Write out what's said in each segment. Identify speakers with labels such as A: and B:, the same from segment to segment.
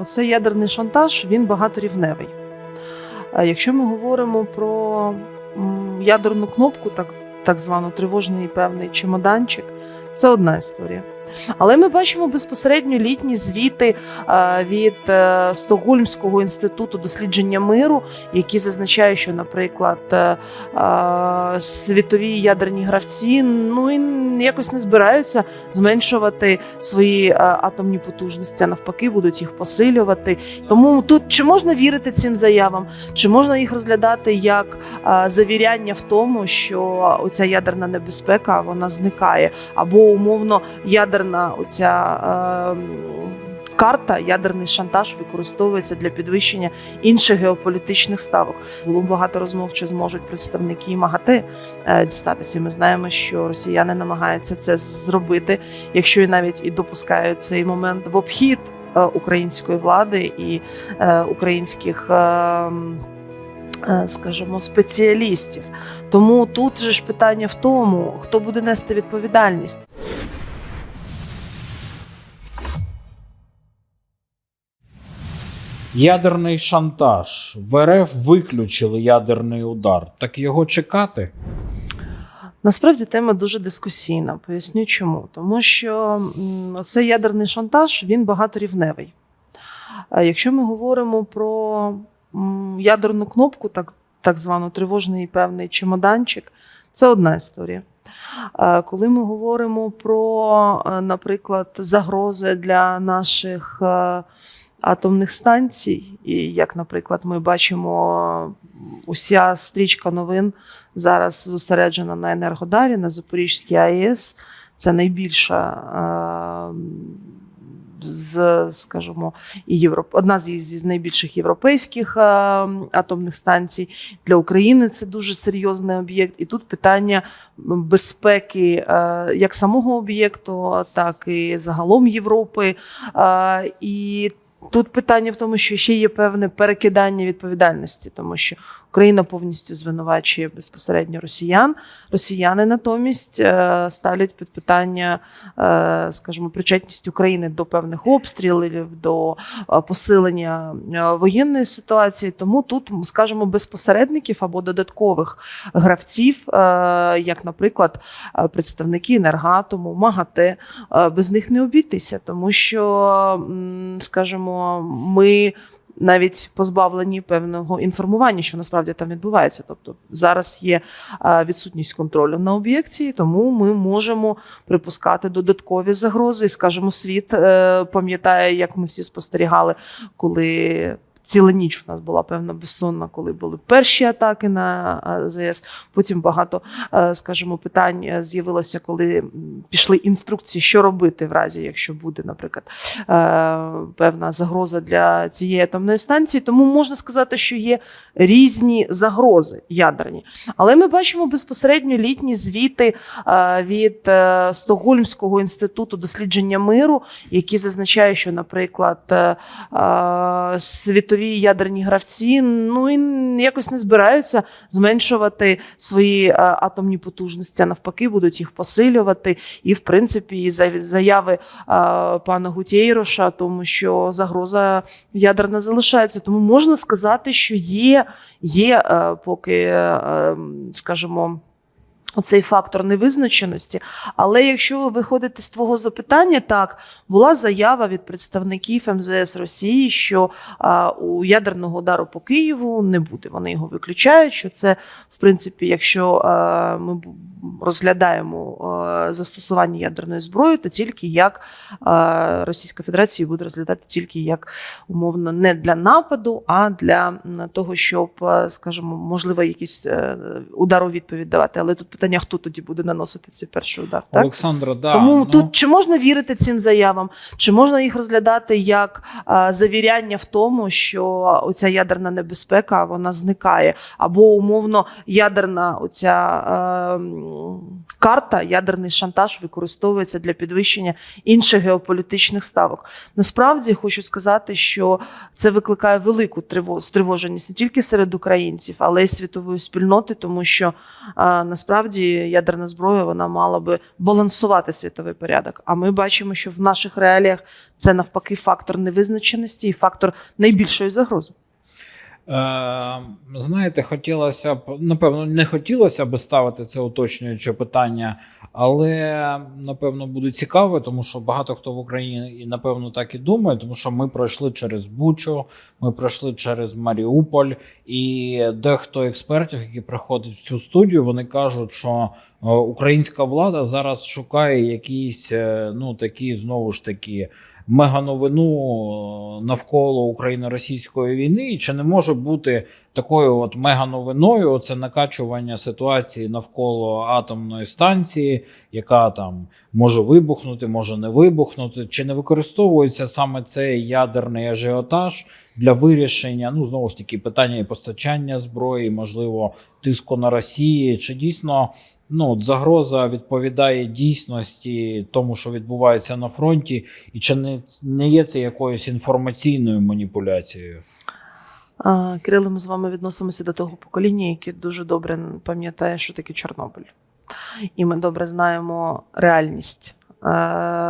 A: Оцей ядерний шантаж він багаторівневий. Якщо ми говоримо про ядерну кнопку, так, так звану тривожний певний чемоданчик, це одна історія. Але ми бачимо безпосередньо літні звіти е, від е, Стокгольмського інституту дослідження миру, які зазначають, що, наприклад, е, світові ядерні гравці ну і якось не збираються зменшувати свої атомні потужності, а навпаки, будуть їх посилювати. Тому тут чи можна вірити цим заявам, чи можна їх розглядати як завіряння в тому, що оця ядерна небезпека вона зникає, або умовно ядерна оця. Е, Карта ядерний шантаж використовується для підвищення інших геополітичних ставок. Було багато розмов, чи зможуть представники МАГАТЕ е, дістатися. Ми знаємо, що росіяни намагаються це зробити, якщо і навіть і допускають цей момент в обхід е, української влади і е, українських. е, е, Скажімо, спеціалістів. Тому тут же ж питання в тому, хто буде нести відповідальність.
B: Ядерний шантаж. В РФ виключили ядерний удар. Так його чекати?
A: Насправді тема дуже дискусійна. Поясню чому. Тому що цей ядерний шантаж він багаторівневий. Е, Якщо ми говоримо про ядерну кнопку, так, так звану тривожний певний чемоданчик, це одна історія. Е, Коли ми говоримо про, е, наприклад, загрози для наших атомних станцій, і як, наприклад, ми бачимо, уся стрічка новин зараз зосереджена на Енергодарі, на Запорізькій АЕС. Це найбільша е, з, скажімо, і Європ... одна з, найбільших європейських е, атомних станцій. Для України це дуже серйозний об'єкт. І тут питання безпеки е, як самого об'єкту, так і загалом Європи. І Тут питання в тому, що ще є певне перекидання відповідальності, тому що Україна повністю звинувачує безпосередньо росіян. Росіяни натомість е, ставлять під питання, е, скажімо, причетність України до певних обстрілів, до е, посилення воєнної ситуації. Тому тут, скажімо, безпосередників або додаткових гравців, як, наприклад, представники енергатому, МАГАТЕ, без них не обійтися, тому що, скажімо, ми навіть позбавлені певного інформування, що насправді там відбувається. Тобто зараз є е, відсутність контролю на об'єкті, тому ми можемо припускати додаткові загрози. І, скажімо, світ е, пам'ятає, як ми всі спостерігали, коли. Ціла ніч у нас була певна безсонна, коли були перші атаки на АЗС. Потім багато, е, скажімо, питань е, з'явилося, коли пішли інструкції, що робити в разі, якщо буде, наприклад, е, певна загроза для цієї атомної станції. Тому можна сказати, що є різні загрози ядерні. Але ми бачимо безпосередньо літні звіти від Стокгольмського інституту дослідження миру, які зазначають, що, наприклад, е, світові ядерні гравці ну і якось не збираються зменшувати свої е, атомні потужності, а навпаки, будуть їх посилювати. І, в принципі, заяви е, пана Гутєйроша, тому що загроза ядерна залишається. Тому можна сказати, що є, є е, поки, е, скажімо. Оцей фактор невизначеності. Але якщо ви виходите з твого запитання, так була заява від представників МЗС Росії, що а, у ядерного удару по Києву не буде. Вони його виключають. Що це, в принципі, якщо а, ми розглядаємо а, застосування ядерної зброї, то тільки як а, Російська Федерація буде розглядати тільки як умовно не для нападу, а для того, щоб, а, скажімо, можливо, якийсь е, удар у відповідь давати. Але тут питання, хто тоді буде наносити цей перший удар. Так?
B: Олександра, да.
A: Тому
B: ну,
A: тут чи можна вірити цим заявам, чи можна їх розглядати як завіряння в тому, що оця ядерна небезпека вона зникає, або умовно ядерна оця карта, ядерний шантаж використовується для підвищення інших геополітичних ставок. Насправді хочу сказати, що це викликає велику триво- стривоженість не тільки серед українців, але й світової спільноти, тому що насправді ядерна зброя вона мала би балансувати світовий порядок. А ми бачимо, що в наших реаліях це навпаки фактор невизначеності і фактор найбільшої загрози.
B: Е, знаєте, хотілося б, напевно, не хотілося б ставити це уточнююче питання, але напевно буде цікаво, тому що багато хто в Україні і напевно так і думає, тому що ми пройшли через Бучу, ми пройшли через Маріуполь, і дехто експертів, які приходять в цю студію, вони кажуть, що е, українська влада зараз шукає якісь ну ну такі знову ж таки мегановину е, навколо україно-російської війни, і чи не може бути такою от мегановиною це накачування ситуації навколо атомної станції, яка там може вибухнути, може не вибухнути, чи не використовується саме цей ядерний ажіотаж для вирішення, ну знову ж таки, питання і постачання зброї, можливо, тиску на Росії, чи дійсно ну, загроза відповідає дійсності тому, що відбувається на фронті, і чи не, не є це якоюсь інформаційною маніпуляцією?
A: Кирило, ми з вами відносимося до того покоління, яке дуже добре пам'ятає, що таке Чорнобиль. І ми добре знаємо реальність е,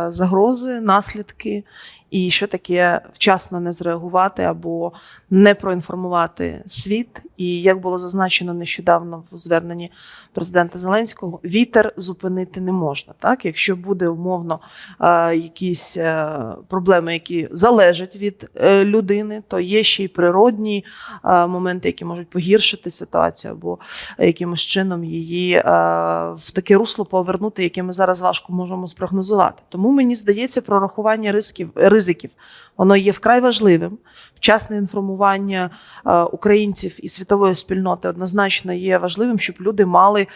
A: загрози, наслідки, і що таке вчасно не зреагувати або не проінформувати світ. І як було зазначено нещодавно в зверненні президента Зеленського, вітер зупинити не можна. Так, якщо буде умовно е, якісь е, проблеми, які залежать від е, людини, то є ще й природні моменти, які можуть погіршити ситуацію або якимось чином її в таке русло повернути, яке ми зараз важко можемо спрогнозувати. Тому мені здається, прорахування ризиків, ризиків воно є вкрай важливим. Вчасне інформування е, українців і світової спільноти однозначно є важливим, щоб люди мали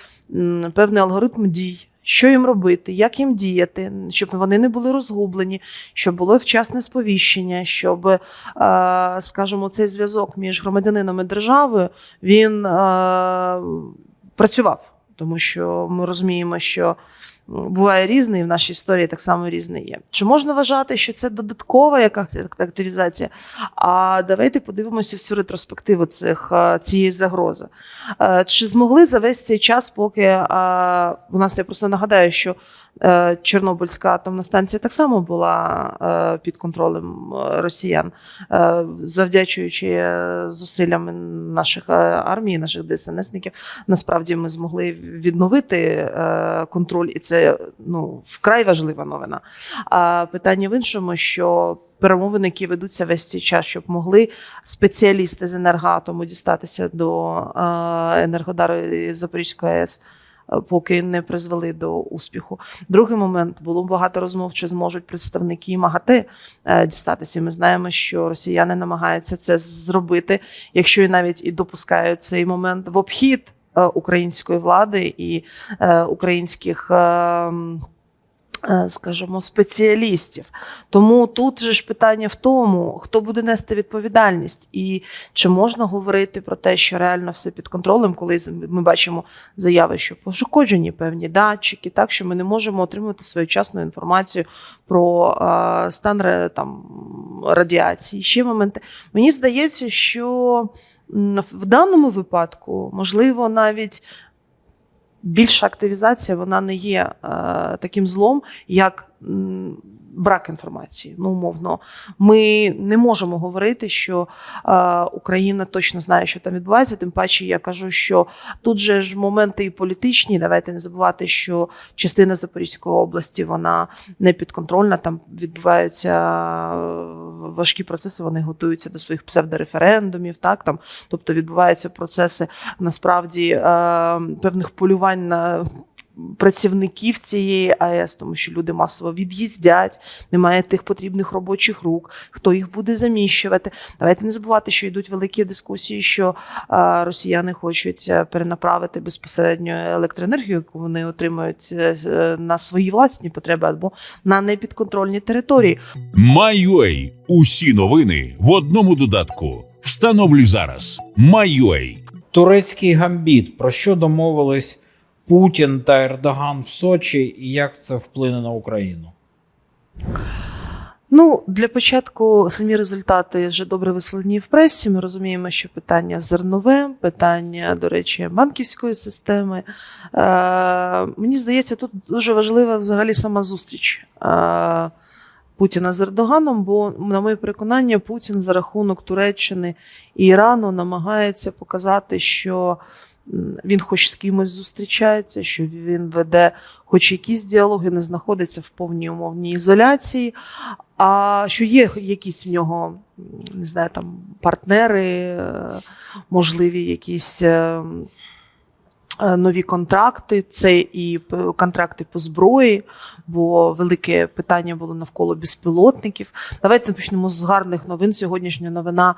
A: певний алгоритм дій. Що їм робити, як їм діяти, щоб вони не були розгублені, щоб було вчасне сповіщення, щоб, е, скажімо, цей зв'язок між громадянином і державою він е, працював, тому що ми розуміємо, що буває різний, і в нашій історії так само різний є. Чи можна вважати, що це додаткова якась активізація? А давайте подивимося всю ретроспективу цих е, цієї загрози. Е, Чи змогли за весь цей час, поки е, у нас я просто нагадаю, що Чорнобильська атомна станція так само була під контролем росіян, завдячуючи зусиллям наших армій, наших ДСНСників, насправді ми змогли відновити контроль, і це ну вкрай важлива новина. А питання в іншому, що перемовини, які ведуться весь цей час, щоб могли спеціалісти з енергоатому дістатися до енергодару Запорізької АЕС. Поки не призвели до успіху. Другий момент було багато розмов, чи зможуть представники МАГАТЕ е, дістатися. Ми знаємо, що росіяни намагаються це зробити, якщо і навіть і допускають цей момент в обхід української влади і е, українських. е, е, Скажімо, спеціалістів. Тому тут же ж питання в тому, хто буде нести відповідальність, і чи можна говорити про те, що реально все під контролем, коли ми бачимо заяви, що пошкоджені певні датчики, так що ми не можемо отримувати своєчасну інформацію про е, стан там, радіації. Ще моменти. Мені здається, що в даному випадку можливо навіть більша активізація вона не є е, таким злом, як брак інформації. Ну, умовно, ми не можемо говорити, що е, Україна точно знає, що там відбувається. Тим паче, я кажу, що тут же ж моменти і політичні. Давайте не забувати, що частина Запорізької області вона не підконтрольна. Там відбуваються е, важкі процеси. Вони готуються до своїх псевдореферендумів. Так там, тобто відбуваються процеси насправді е, певних полювань на. Працівників цієї АЕС, тому що люди масово від'їздять, немає тих потрібних робочих рук, хто їх буде заміщувати. Давайте не забувати, що йдуть великі дискусії, що е, росіяни хочуть е, перенаправити безпосередньо електроенергію, яку вони отримують е, на свої власні потреби або на непідконтрольні території.
C: MyUA. Усі новини в одному додатку. Встановлюй зараз. MyUA.
B: Турецький гамбіт. Про що домовились Путін та Ердоган в Сочі, і як це вплине на Україну?
A: Ну, для початку самі результати вже добре висловлені в пресі. Ми розуміємо, що питання зернове, питання, до речі, банківської системи. Е, мені здається, тут дуже важлива взагалі сама зустріч. Е, Путіна з Ердоганом, бо, на моє переконання, Путін за рахунок Туреччини і Ірану намагається показати, що він хоч з кимось зустрічається, що він веде хоч якісь діалоги, не знаходиться в повній умовній ізоляції, а що є якісь в нього, не знаю, там партнери, е, можливі якісь. Е, е, Нові контракти, це і контракти по зброї, бо велике питання було навколо безпілотників. Давайте почнемо з гарних новин. Сьогоднішня новина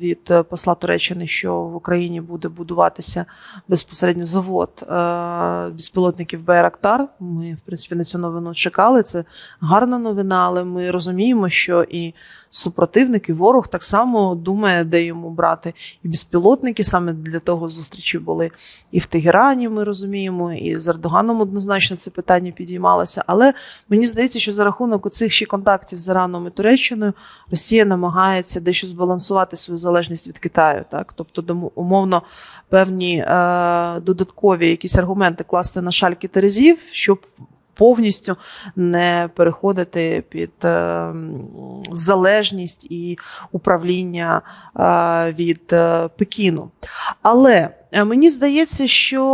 A: від е, посла Туреччини, що в Україні буде будуватися безпосередньо завод е, безпілотників Байрактар. Ми, в принципі, на цю новину чекали. Це гарна новина, але ми розуміємо, що і супротивник, і ворог так само думає, де йому брати і безпілотники. Саме для того зустрічі були і в Тегерані. Ми розуміємо, і з Ердоганом однозначно це питання підіймалося. Але мені здається, що за рахунок оцих ще контактів з Іраном і Туреччиною Росія намагається дещо збалансувати свою залежність від Китаю. Так, тобто, умовно, певні е, додаткові якісь аргументи класти на шальки терезів, щоб повністю не переходити під е, залежність і управління е, від е, Пекіну. Але мені здається, що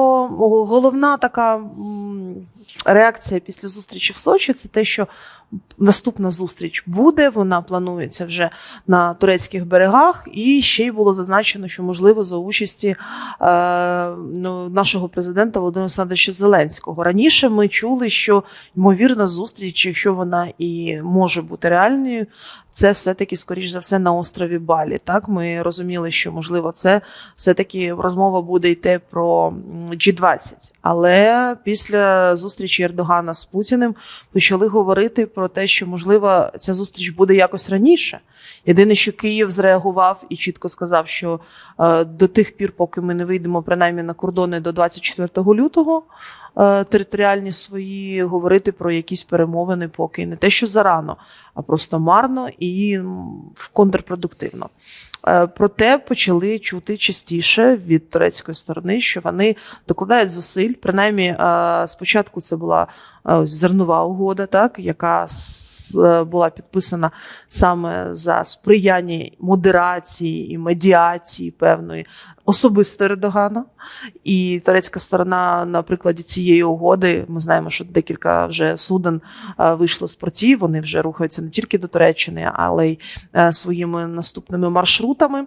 A: головна така реакція після зустрічі в Сочі це те, що наступна зустріч буде. Вона планується вже на турецьких берегах, і ще й було зазначено, що можливо за участі е, ну, нашого президента Володимира Олександровича Зеленського. Раніше ми чули, що ймовірна зустріч, якщо вона і може бути реальною, це все-таки, скоріш за все, на острові Балі. Так, ми розуміли, що можливо це все-таки розмова буде йти про м, G20. Але після зустрічі Ердогана з Путіним почали говорити про те, що можливо ця зустріч буде якось раніше. Єдине, що Київ зреагував і чітко сказав, що е, до тих пір, поки ми не вийдемо принаймні на кордони до 24 лютого, територіальні свої говорити про якісь перемовини, поки не те, що зарано, а просто марно і контрпродуктивно. Е, Проте почали чути частіше від турецької сторони, що вони докладають зусиль. Принаймні, е, спочатку це була е, ось зернова угода, так яка е, була підписана саме за сприяння модерації і медіації певної особисто Ердогана. І турецька сторона на прикладі цієї угоди, ми знаємо, що декілька вже суден вийшло з портів. Вони вже рухаються не тільки до Туреччини, але й е, своїми наступними маршрутами.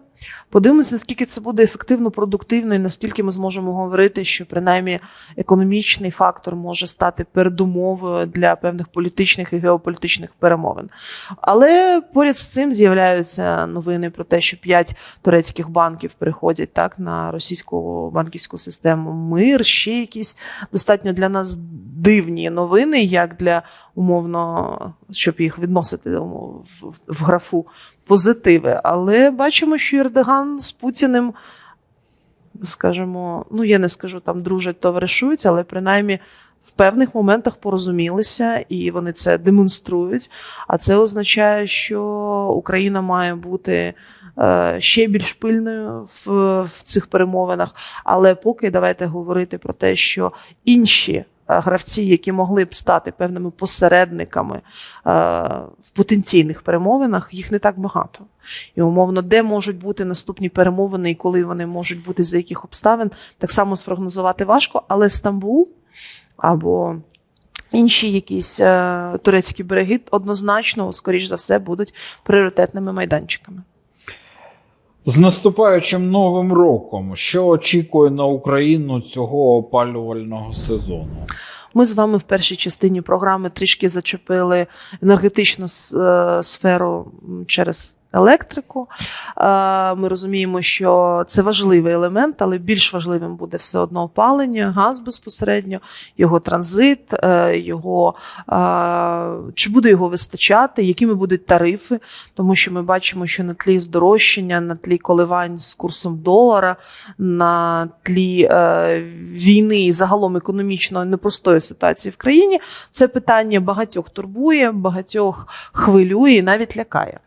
A: Подивимося, наскільки це буде ефективно, продуктивно, і наскільки ми зможемо говорити, що принаймні економічний фактор може стати передумовою для певних політичних і геополітичних перемовин. Але поряд з цим з'являються новини про те, що п'ять турецьких банків переходять так на російську банківську систему. Мир, ще якісь достатньо для нас дивні новини, як для умовно, щоб їх відносити в, в графу позитиви. Але бачимо, що Ердоган з Путіним, скажімо, ну я не скажу там дружать, товаришують, але принаймні. В певних моментах порозумілися, і вони це демонструють. А це означає, що Україна має бути ще більш пильною в, в цих перемовинах. Але поки давайте говорити про те, що інші е, гравці, які могли б стати певними посередниками е, в потенційних перемовинах, їх не так багато. І умовно, де можуть бути наступні перемовини і коли вони можуть бути за яких обставин, так само спрогнозувати важко. Але Стамбул або інші якісь е, турецькі береги однозначно, скоріш за все, будуть пріоритетними майданчиками.
B: З наступаючим новим роком, що очікує на Україну цього опалювального сезону?
A: Ми з вами в першій частині програми трішки зачепили енергетичну е, сферу через електрику. Е, Ми розуміємо, що це важливий елемент, але більш важливим буде все одно опалення, газ безпосередньо, його транзит, е, його е, чи буде його вистачати, якими будуть тарифи, тому що ми бачимо, що на тлі здорожчання, на тлі коливань з курсом долара, на тлі війни і загалом економічно непростої ситуації в країні, це питання багатьох турбує, багатьох хвилює і навіть лякає.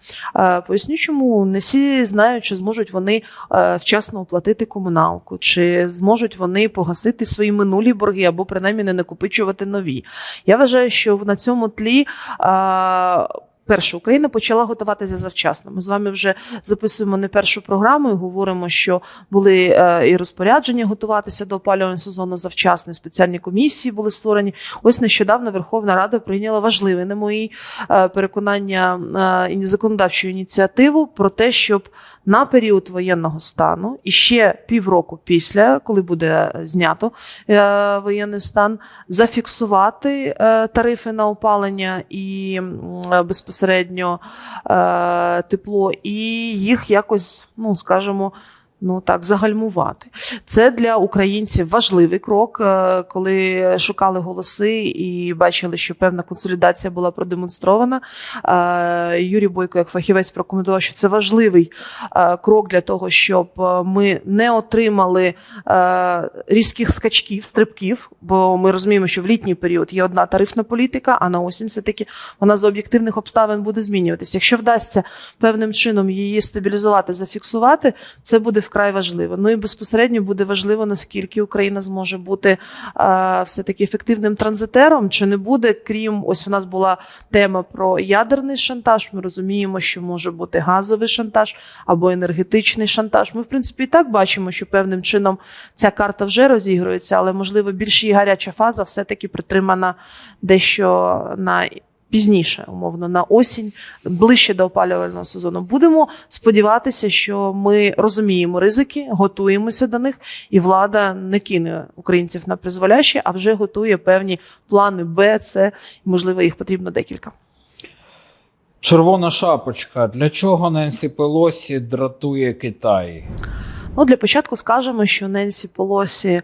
A: Е, Поясню, чому не всі знають, чи зможуть вони е, вчасно оплатити комуналку, чи зможуть вони погасити свої минулі борги або принаймні не накопичувати нові. Я вважаю, що на цьому тлі. Перше, Україна почала готуватися завчасно. Ми з вами вже записуємо не першу програму і говоримо, що були е, і розпорядження готуватися до опалювального сезону завчасно. Спеціальні комісії були створені. Ось нещодавно Верховна Рада прийняла важливе, на мої е, переконання, е, і законодавчу ініціативу про те, щоб на період воєнного стану і ще півроку після, коли буде знято е, воєнний стан, зафіксувати е, тарифи на опалення і е, безпосередньо е, тепло, і їх якось, ну скажімо, ну так, загальмувати. Це для українців важливий крок, е, коли шукали голоси і бачили, що певна консолідація була продемонстрована. Е, Юрій Бойко, як фахівець, прокоментував, що це важливий е, крок для того, щоб ми не отримали різких скачків, стрибків, бо ми розуміємо, що в літній період є одна тарифна політика, а на осінь все-таки вона з об'єктивних обставин буде змінюватися. Якщо вдасться певним чином її стабілізувати, зафіксувати, це буде вкрай важливо. Ну і безпосередньо буде важливо, наскільки Україна зможе бути е, все-таки ефективним транзитером, чи не буде, крім ось у нас була тема про ядерний шантаж. Ми розуміємо, що може бути газовий шантаж або енергетичний шантаж. Ми, в принципі, і так бачимо, що певним чином ця карта вже розігрується, але можливо більш її гаряча фаза все-таки притримана дещо на. Пізніше, умовно, на осінь, ближче до опалювального сезону. Будемо сподіватися, що ми розуміємо ризики, готуємося до них, і влада не кине українців на призволяще, а вже готує певні плани Б, С, можливо, їх потрібно декілька.
B: Червона шапочка. Для чого Ненсі Пелосі дратує Китай?
A: Ну, для початку скажемо, що Ненсі Полосі е,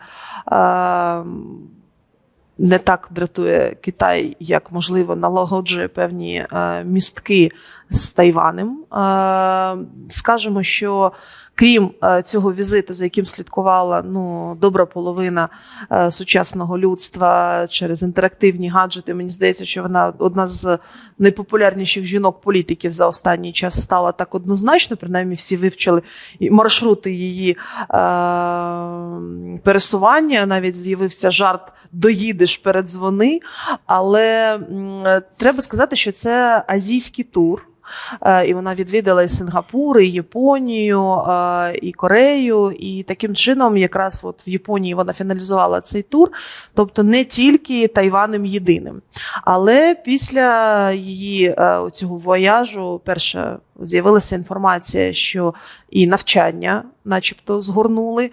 A: не так дратує Китай, як можливо налагоджує певні е, містки з Тайванем. Е, скажемо, що крім е, цього візиту, за яким слідкувала ну, добра половина е, сучасного людства через інтерактивні гаджети, мені здається, що вона одна з найпопулярніших жінок-політиків за останній час стала так однозначно. Принаймні, всі вивчили маршрути її е, пересування. Навіть з'явився жарт доїдеш передзвони. Але треба сказати, що це азійський тур. Е, І вона відвідала і Сингапур, і Японію, е, і Корею. І таким чином, якраз от в Японії вона фіналізувала цей тур, тобто не тільки Тайванем єдиним. Але після її е, цього вояжу, перше, з'явилася інформація, що і навчання, начебто, згорнули,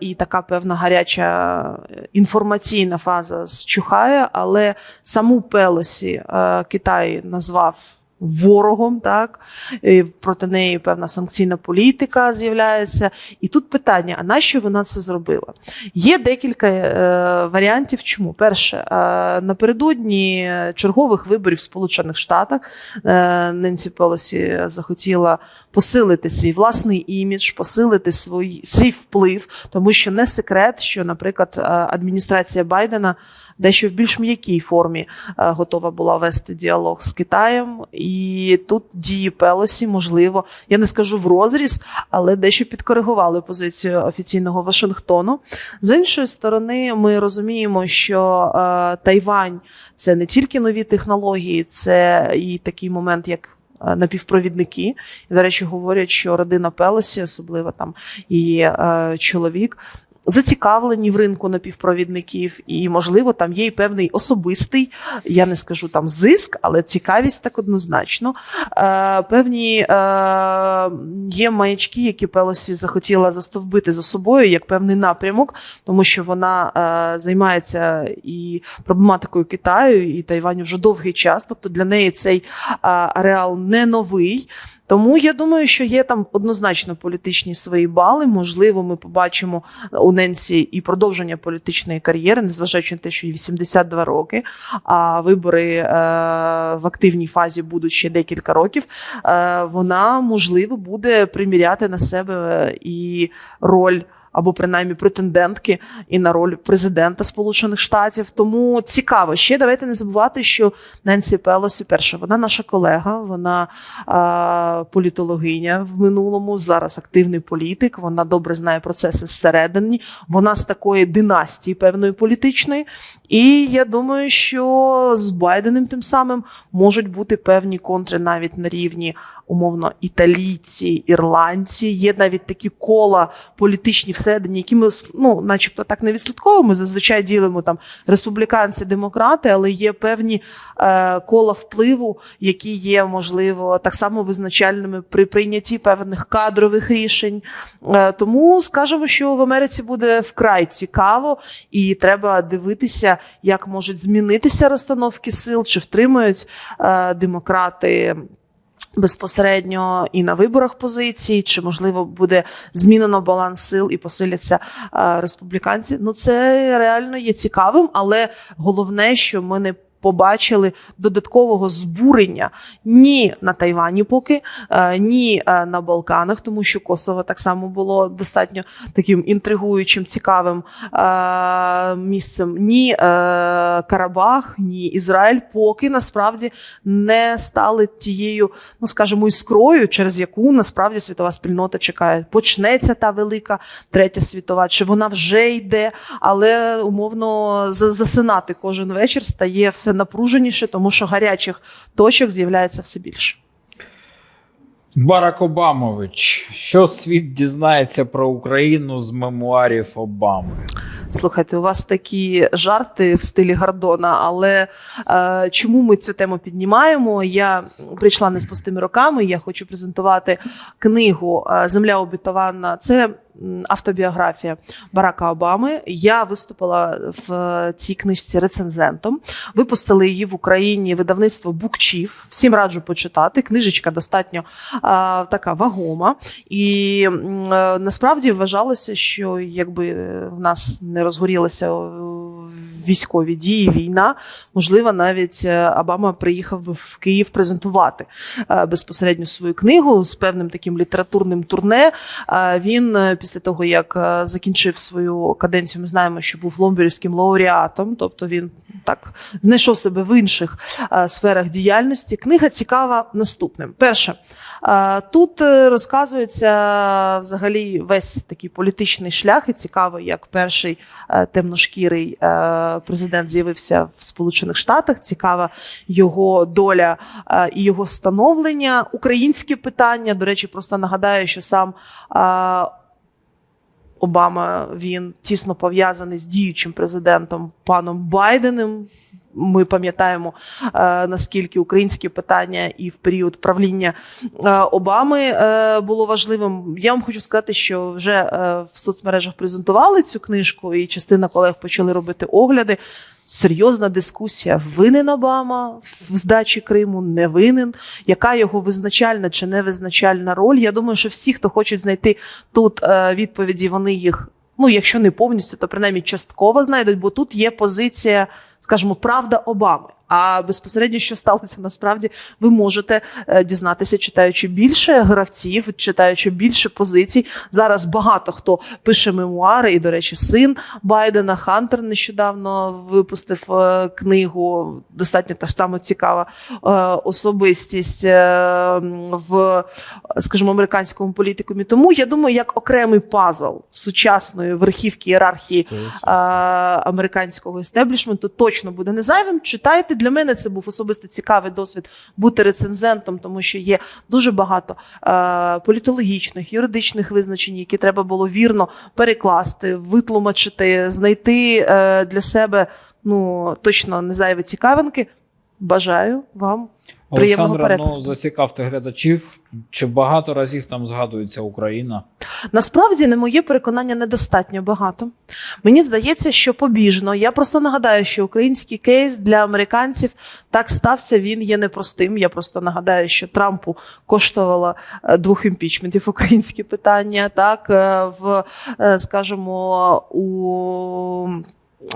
A: і така певна гаряча інформаційна фаза зчухає, але саму Пелосі Китай назвав. Ворогом, так і проти неї певна санкційна політика з'являється. І тут питання: а нащо вона це зробила? Є декілька е, варіантів. Чому перше, е, напередодні чергових виборів в Сполучених Штатах е, Ненсі Пелосі захотіла посилити свій власний імідж, посилити свій, свій вплив, тому що не секрет, що, наприклад, е, адміністрація Байдена дещо в більш м'якій формі е, готова була вести діалог з Китаєм, і тут дії Пелосі, можливо, я не скажу в розріз, але дещо підкоригували позицію офіційного Вашингтону. З іншої сторони, ми розуміємо, що е, Тайвань це не тільки нові технології, це і такий момент, як е, Напівпровідники, і, до речі, говорять, що родина Пелосі, особливо там її е, чоловік, зацікавлені в ринку напівпровідників, і, можливо, там є і певний особистий, я не скажу там зиск, але цікавість так однозначно. Е, певні е, є маячки, які Пелосі захотіла застовбити за собою як певний напрямок, тому що вона е, займається і проблематикою Китаю і Тайваню вже довгий час. Тобто для неї цей е, ареал не новий. Тому я думаю, що є там однозначно політичні свої бали. Можливо, ми побачимо у Ненсі і продовження політичної кар'єри, незважаючи на те, що їй 82 роки, а вибори е, в активній фазі будуть ще декілька років. Е, вона можливо буде приміряти на себе і роль. Або принаймні претендентки і на роль президента Сполучених Штатів. Тому цікаво. Ще давайте не забувати, що Ненсі Пелосі, перша, вона наша колега, вона а, політологиня в минулому, зараз активний політик. Вона добре знає процеси зсередині. Вона з такої династії певної політичної. І я думаю, що з Байденом тим самим можуть бути певні контри навіть на рівні. Умовно, італійці, ірландці, є навіть такі кола політичні всередині, які ми ну, начебто так не відслідковуємо. Зазвичай ділимо там республіканці, демократи, але є певні е, кола впливу, які є, можливо, так само визначальними при прийнятті певних кадрових рішень. Е, тому скажемо, що в Америці буде вкрай цікаво, і треба дивитися, як можуть змінитися розстановки сил, чи втримають е, демократи. Безпосередньо і на виборах позиції, чи можливо буде змінено баланс сил і посиляться е, республіканці. Ну це реально є цікавим, але головне, що ми не побачили додаткового збурення ні на Тайвані, поки е, ні е, на Балканах, тому що Косово так само було достатньо таким інтригуючим, цікавим е, місцем. Ні Карабах, ні Ізраїль, поки насправді не стали тією, ну скажімо, іскрою, через яку насправді світова спільнота чекає. Почнеться та велика третя світова, чи вона вже йде, але умовно засинати кожен вечір стає все напруженіше, тому що гарячих точок з'являється все більше.
B: Барак Обамович, що світ дізнається про Україну з мемуарів Обами?
A: Слухайте, у вас такі жарти в стилі Гордона, але е, чому ми цю тему піднімаємо? Я прийшла не з пустими роками. Я хочу презентувати книгу е, Земля обітована. Це автобіографія Барака Обами. Я виступила в е, цій книжці рецензентом. Випустили її в Україні видавництво Букчів. Всім раджу почитати. Книжечка достатньо е, така вагома. І м, е, насправді вважалося, що якби е, в нас не розгорілися е, військові дії, війна, можливо, навіть Обама приїхав би в Київ презентувати безпосередньо свою книгу з певним таким літературним турне. Він після того, як е, закінчив свою каденцію, ми знаємо, що був ломберівським лауреатом, тобто він так знайшов себе в інших е, сферах діяльності. Книга цікава наступним. Перше, е, тут розказується взагалі весь такий політичний шлях, і цікаво, як перший темношкірий президент з'явився в Сполучених Штатах. Цікава його доля і його становлення. Українське питання. До речі, просто нагадаю, що сам. Обама він тісно пов'язаний з діючим президентом паном Байденом. Ми пам'ятаємо е, наскільки українське питання і в період правління е, Обами е, було важливим. Я вам хочу сказати, що вже в соцмережах презентували цю книжку, і частина колег почали робити огляди. Серйозна дискусія: винен Обама в здачі Криму, не винен. Яка його визначальна чи невизначальна роль? Я думаю, що всі, хто хочуть знайти тут відповіді, вони їх, ну якщо не повністю, то принаймні частково знайдуть, бо тут є позиція, скажімо, правда Обами. А безпосередньо, що сталося насправді, ви можете е, дізнатися, читаючи більше гравців, читаючи більше позицій. Зараз багато хто пише мемуари, і, до речі, син Байдена Хантер нещодавно випустив е, книгу. Достатньо та ж само цікава е, особистість в, скажімо, американському політикумі. Тому я думаю, як окремий пазл сучасної верхівки ієрархії американського істеблішменту точно буде не зайвим. Читайте. Для мене це був особисто цікавий досвід бути рецензентом, тому що є дуже багато е, політологічних, юридичних визначень, які треба було вірно перекласти, витлумачити, знайти е, для себе ну точно не зайві цікавинки. Бажаю вам приємного перегляду.
B: ну зацікавте глядачів. Чи багато разів там згадується Україна?
A: Насправді, на моє переконання, недостатньо багато. Мені здається, що побіжно. Я просто нагадаю, що український кейс для американців так стався. Він є непростим. Я просто нагадаю, що Трампу коштувало е, двох імпічментів українське питання. Так е, в е, скажімо, у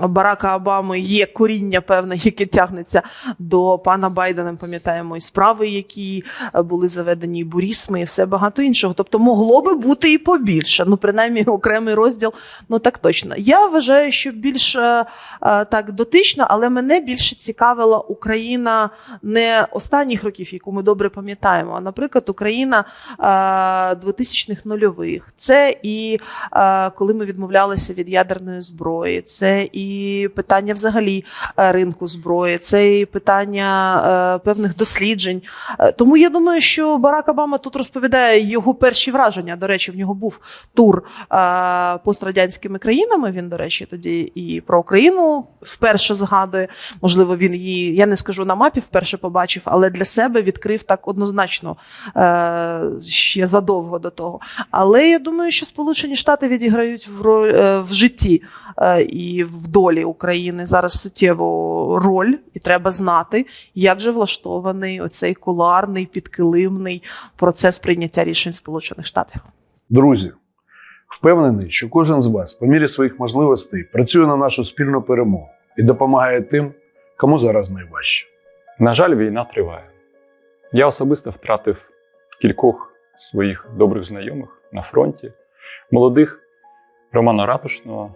A: Барака Обами є коріння певне, яке тягнеться до пана Байдена. Ми Пам'ятаємо і справи, які е, були заведені, і бурісми, і все багато іншого. Тобто могло би бути і побільше. Ну, принаймні, окремий розділ, ну так точно. Я вважаю, що більш е, е, так дотично, але мене більше цікавила Україна не останніх років, яку ми добре пам'ятаємо, а наприклад, Україна е, 2000-х нульових. Це і коли ми відмовлялися від ядерної зброї, це і питання взагалі е, ринку зброї, це і питання е, певних досліджень. Е, Тому я думаю, що Барак Обама тут розповідає його перші враження. До речі, в нього був тур пострадянськими країнами. Він, до речі, тоді і про Україну вперше згадує. Можливо, він її, я не скажу на мапі, вперше побачив, але для себе відкрив так однозначно ще задовго до того. Але я думаю, що Сполучені Штати відіграють в роль в житті і в долі України зараз суттєву роль, і треба знати, як же влаштований оцей куларний підкилимний процес прийняття рішень в Сполучених Штатах.
D: Друзі, впевнений, що кожен з вас, по мірі своїх можливостей, працює на нашу спільну перемогу і допомагає тим, кому зараз найважче.
E: На жаль, війна триває. Я особисто втратив кількох своїх добрих знайомих на фронті, молодих Романа Ратушного,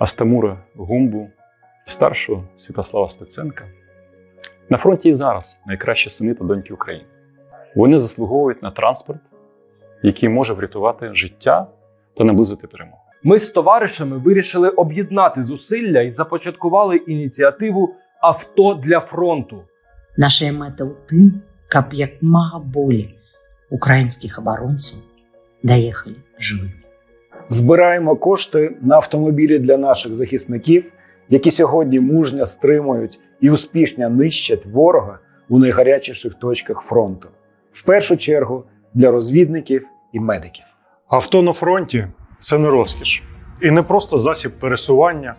E: Астамура Гумбу, старшого Святослава Стеценка. На фронті і зараз найкращі сини та доньки України. Вони заслуговують на транспорт, який може врятувати життя та наблизити перемогу.
F: Ми з товаришами вирішили об'єднати зусилля і започаткували ініціативу Авто для фронту.
G: Наша мета у тым, каб як мага болей украінскіх абаронцаў даехалі жывымі.
H: збираємо кошти на автомобілі для наших захисників, які сьогодні мужньо стримують і успішно нищать ворога у найгарячіших точках фронту. В першу чергу для розвідників і медиків.
I: Авто на фронті це не розкіш і не просто засіб пересування.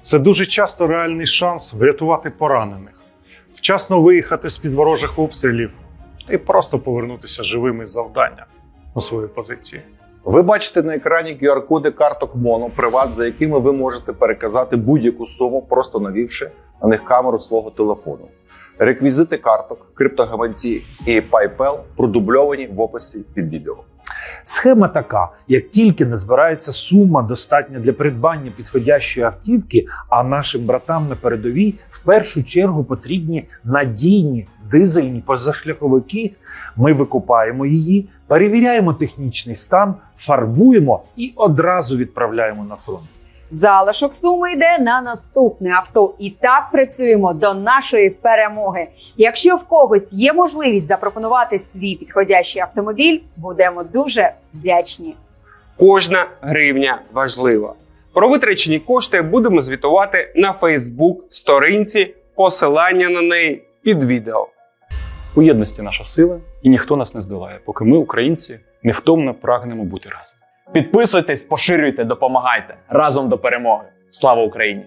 I: Це дуже часто реальний шанс врятувати поранених, вчасно виїхати з під ворожих обстрілів і просто повернутися живими з завдання на свої позиції.
J: Ви бачите на екрані QR-коди карток Моно Приват, за якими ви можете переказати будь-яку суму, просто навівши на них камеру свого телефону. Реквізити карток, криптогаманці і PayPal продубльовані в описі під відео.
K: Схема така: як тільки не збирається сума достатня для придбання підходящої автівки, а нашим братам на передовій в першу чергу потрібні надійні дизельні позашляховики. Ми викупаємо її, перевіряємо технічний стан, фарбуємо і одразу відправляємо на фронт.
L: Залишок суми йде на наступне авто. І так працюємо до нашої перемоги. Якщо в когось є можливість запропонувати свій підходящий автомобіль, будемо дуже вдячні.
M: Кожна гривня важлива. Про витрачені кошти будемо звітувати на Фейсбук сторінці, посилання на неї під відео.
E: У єдності наша сила, і ніхто нас не здолає, поки ми, українці, невтомно прагнемо бути разом.
F: Підписуйтесь, поширюйте, допомагайте разом до перемоги. Слава Україні!